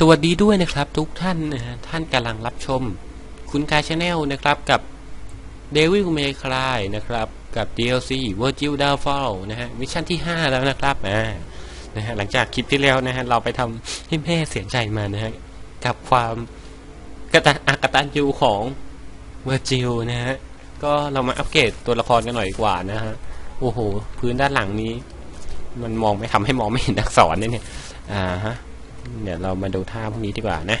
สวัสดีด้วยนะครับทุกท่านนะฮะท่านกำลังรับชม คุณกายชาแนลนะครับกับ Devil May Cry นะครับกับ DLC Virgil Downfall นะฮะมิชชั่นที่ 5 แล้วนะครับอ่านะฮะหลังจากคลิปที่แล้วนะฮะเราไปทำให้แม่เสียใจมานะฮะกับความกตันอักตันยูของ Virgil นะฮะก็เรามาอัปเกรดตัวละครกันหน่อยดีกว่านะฮะโอ้โห พื้นด้านหลังนี้ มันมองไม่ทำให้มองไม่เห็นอักษรเนี่ยเนี่ยอ่าฮะ เดี๋ยวเรามาดูท่าพวกนี้ดีกว่านะ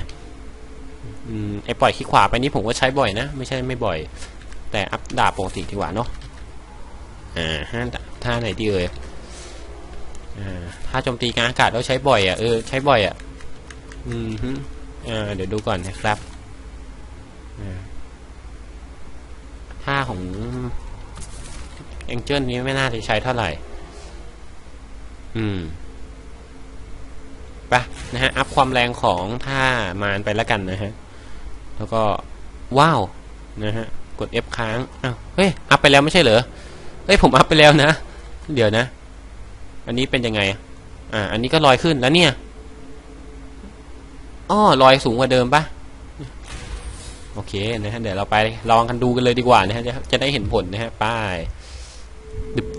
อไอปล่อยขี้ขวาไปนี้ผมก็ใช้บ่อยนะ ไม่ใช่ไม่บ่อย แต่อัพดาบปกติดีกว่าเนาะอ่าฮะท่าไหนดีเอ่ยอ่าท่าโจมตีกลางอากาศเราใช้บ่อยอะเออใช้บ่อยอะอืมฮึอ่าเดี๋ยวดูก่อนนะครับอ่าท่าของแองเจิลนี้ไม่น่าจะใช้เท่าไหร่ อืมไป นะฮะ อัพความแรงของท่ามารไปแล้วกันนะฮะ แล้วก็ว้าวนะฮะ กด F ค้างอ้าวเฮ้ย อัพไปแล้วไม่ใช่เหรอ เฮ้ย ผมอัพไปแล้วนะ เดี๋ยวนะ อันนี้เป็นยังไง อ่า อันนี้ก็ลอยขึ้นแล้วเนี่ยอ้อลอยสูงกว่าเดิมปะโอเคนะฮะ เดี๋ยวเราไปลองกันดูกันเลยดีกว่านะฮะ จะจะได้เห็นผลนะฮะ ป้าย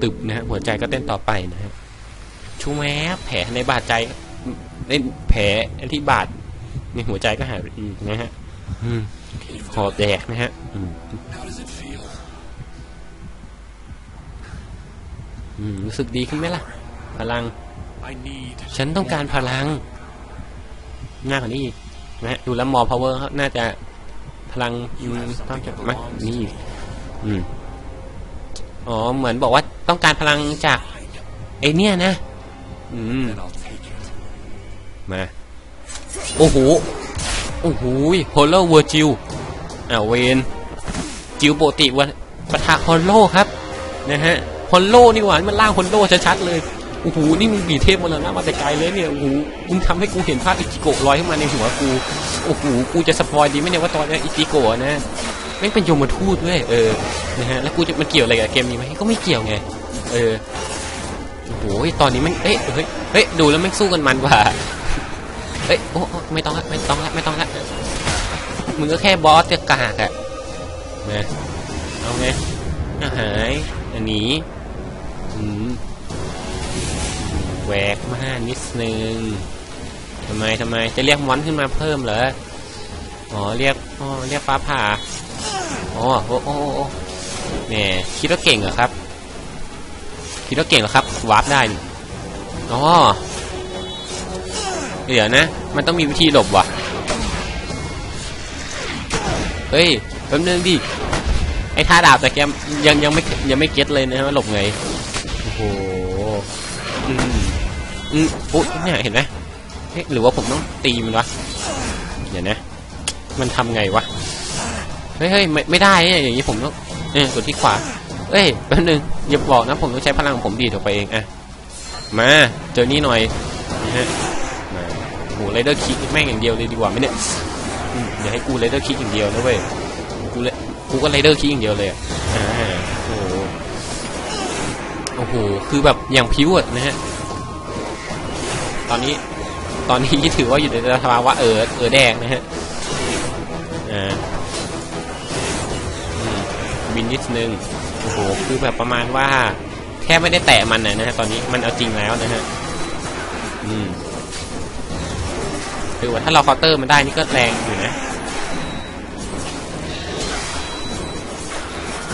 ตึบๆนะฮะ หัวใจก็เต้นต่อไปนะฮะ ชูแม้แผลในบาดใจ เล่นแผลที่บาดในหัวใจก็หายไปอีกนะฮะอืมคอแตกนะฮะอืมอืมรู้สึกดีขึ้นไหมล่ะ พลัง ฉันต้องการพลังมากกว่านี้อีกนะฮะดูแล้วมอพาวเวอร์น่าจะพลังอืมต้องจะมากกว่านี้อีกอืมอ๋อ เหมือนบอกว่าต้องการพลังจากไอเนี่ยนะ อืม มาโอ้โหโอ้โหฮอลโลเวอร์จิวอ่าเวนจิวโปติวันปะทะฮอลโลครับนะฮะฮอลโลนี่หวานมันล่างฮอลโลชัดๆเลยโอ้โหนี่มึงบีเทพมาแล้วนะมาแต่ไกลเลยเนี่ยโอ้โหมึงทำให้กูเห็นภาพอิจิโกะลอยขึ้นมาในหัวกูโอ้โหกูจะสปอยดีไหมเนี่ยว่าตอนนี้อิจิโกะนะแม่งเป็นโยมทูตด้วยเออนะฮะแล้วกูจะมันเกี่ยวอะไรกับเกมนี้ไหมก็ไม่เกี่ยวไงเออโอ้โหตอนนี้มันเอ้ยเฮ้ยเฮ้ยดูแล้วแม่งสู้กันมันกว่า เอ้ยโอ้ไม่ต้องละไม่ต้องละไม่ต้องละมึงก็แค่บอสจะกากอะมาเอาไงหายอันนี้อืมแหวกมานิดนึงทำไมทำไมจะเรียกมอนขึ้นมาเพิ่มเหรออ๋อเรียกอ๋อเรียกฟ้าผ่าอ๋อโอ้โอ้โอ้เนี่ยคิดว่าเก่งเหรอครับคิดว่าเก่งเหรอครับวาร์ปได้อ๋อ เดี๋ยวนะ มันต้องมีวิธีหลบว่ะ เฮ้ยแป๊บนึงดิ ไอ้ท่าดาบแต่แกยังยังไม่ยังไม่เก็ตเลยนะว่าหลบไง โอ้โห อืมอืมโอ้ยเนี่ยเห็นไหมเฮ้ยหรือว่าผมต้องตีมันวะ เดี๋ยวนะ มันทำไงวะ เฮ้ยเฮ้ยไม่ไม่ได้เนี่ยอย่างนี้ผมต้องเออกดที่ขวาเอ้ยแป๊บนึงอย่าบอกนะผมต้องใช้พลังของผมดีดออกไปเองอะมา เจอนี่หน่อยนะ หไรเดอร์คิกแม่งอย่างเดียวเลยดีกว่าไหมเนี่ยอืมเดี๋ยวให้กูไรเดอร์คิกอย่างเดียวนะเว้ยกูเลยกูก็ไรเดอร์คิกอย่างเดียวเลยอะอ่าโอ้โหโอ้โหคือแบบอย่างพิวอะนะฮะตอนนี้ตอนนี้ถือว่าอยู่ในสภาวะเออเออแดงนะฮะอ่าบินนิดนึงโอ้โหคือแบบประมาณว่าแค่ไม่ได้แตะมันนะฮะตอนนี้มันเอาจริงแล้วนะฮะอืม คือว่าถ้าเราเคาน์เตอร์มันได้นี่ก็แรงอยู่นะ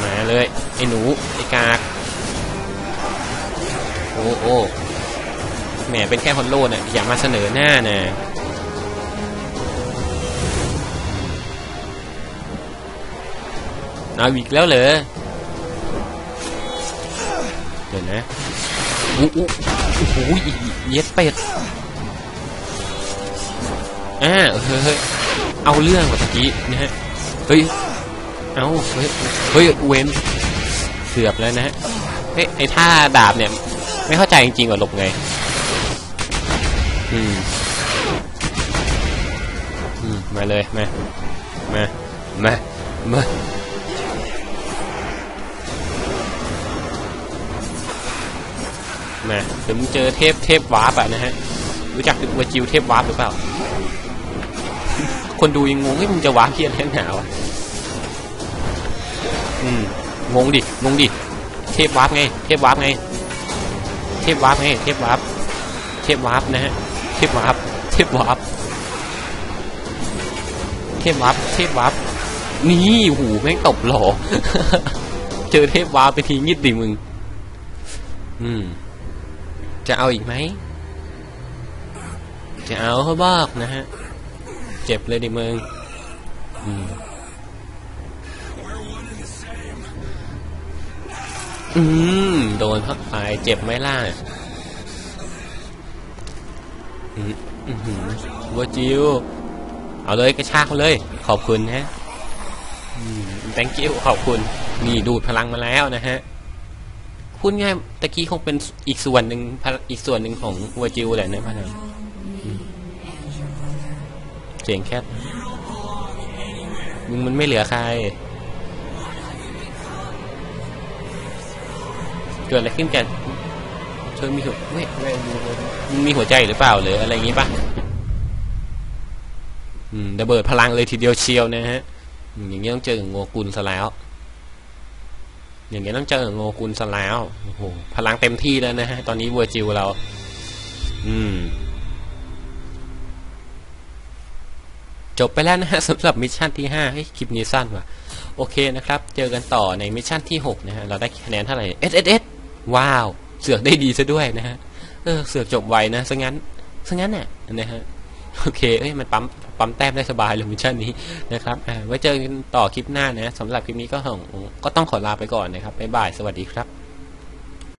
มาเลยไอ้หนูไอ้กากโอ้โอ้แหมเป็นแค่ฮอนโลน่ะอย่ามาเสนอหน้านะเอาอีกแล้วเหรอเดี๋ยวนะโอ้โหโอ้โหเย็ดเป็ด อ่าเฮ้ยเฮ้ยเอาเรื่องแบบเมื่อกี้นะฮะเฮ้ยเอาเฮ้ยเฮ้ยเวนเสือบแล้วนะฮะเฮ้ยไอ้ท่าดาบเนี่ย ไม่เข้าใจจริงๆว่าหลบไงอืมอืมมาเลยมามามามามาเดี๋ยวมึงเจอเทพเทพวาร์ปอะนะฮะ รู้จักตัวจิวเทพวาร์ปหรือเปล่า คนดูยังงงว่ามึงจะว้าเพี้ยนแค่หนาวะอืมงงดิงงดิเทพวาร์ปไง เทพวาร์ปไง เทพวาร์ปไง เทพวาร์ปเทพวาร์ปนะฮะ เทพวาร์ปเทพวาร์ปเทพวาร์ปเทพวาร์ปนี่หูแม่งตบหล่อ เจอเทพวาร์ปไปทีงิดดิมึง อืม จะเอาอีกไหม จะเอาเขาบอกนะฮะ เจ็บเลยดิมึงอืมอืม โดนพักไปเจ็บไหมล่ะอืมอือหือวัวจิว เอาเลยกระชากมาเลย ขอบคุณฮะอืม thank you ขอบคุณ นี่ดูดพลังมาแล้วนะฮะ พูดง่ายตะกี้คงเป็นอีกส่วนหนึ่งอีกส่วนหนึ่งของวัวจิวแหละนะพนันอืม เจ๋งแค่มึงมันไม่เหลือใคร เกิดอะไรขึ้นกันเธอมีหัวเว้ยมึงมีหัวใจหรือเปล่าหรืออะไรอย่างงี้ปะอืมระเบิดพลังเลยทีเดียวเชียวนะฮะอืมอย่างงี้ต้องเจอกับโงกุลซะแล้ว อย่างงี้ต้องเจอกับโงกุลซะแล้วโอ้โหพลังเต็มที่แล้วนะฮะตอนนี้เวอร์จิวเรา อืม จบไปแล้วนะฮะสำหรับมิชชั่นที่5เฮ้ยคลิปนี้สั้นว่ะโอเคนะครับ เจอกันต่อในมิชชั่นที่ 6 นะฮะ เราได้คะแนนเท่าไหร่ S S S ว้าว เสือกได้ดีซะด้วยนะฮะ เออ เสือกจบไวนะซะงั้นซะงั้นน่ะนะฮะ โอเค เอ้ย มันปั๊ม ปั๊มแต้มได้สบายเลยมิชชั่นนี้นะครับ อ่า ไว้เจอกันต่อคลิปหน้านะสำหรับคลิปนี้ก็ของก็ต้องขอลาไปก่อนนะครับ บ๊ายบาย สวัสดีครับ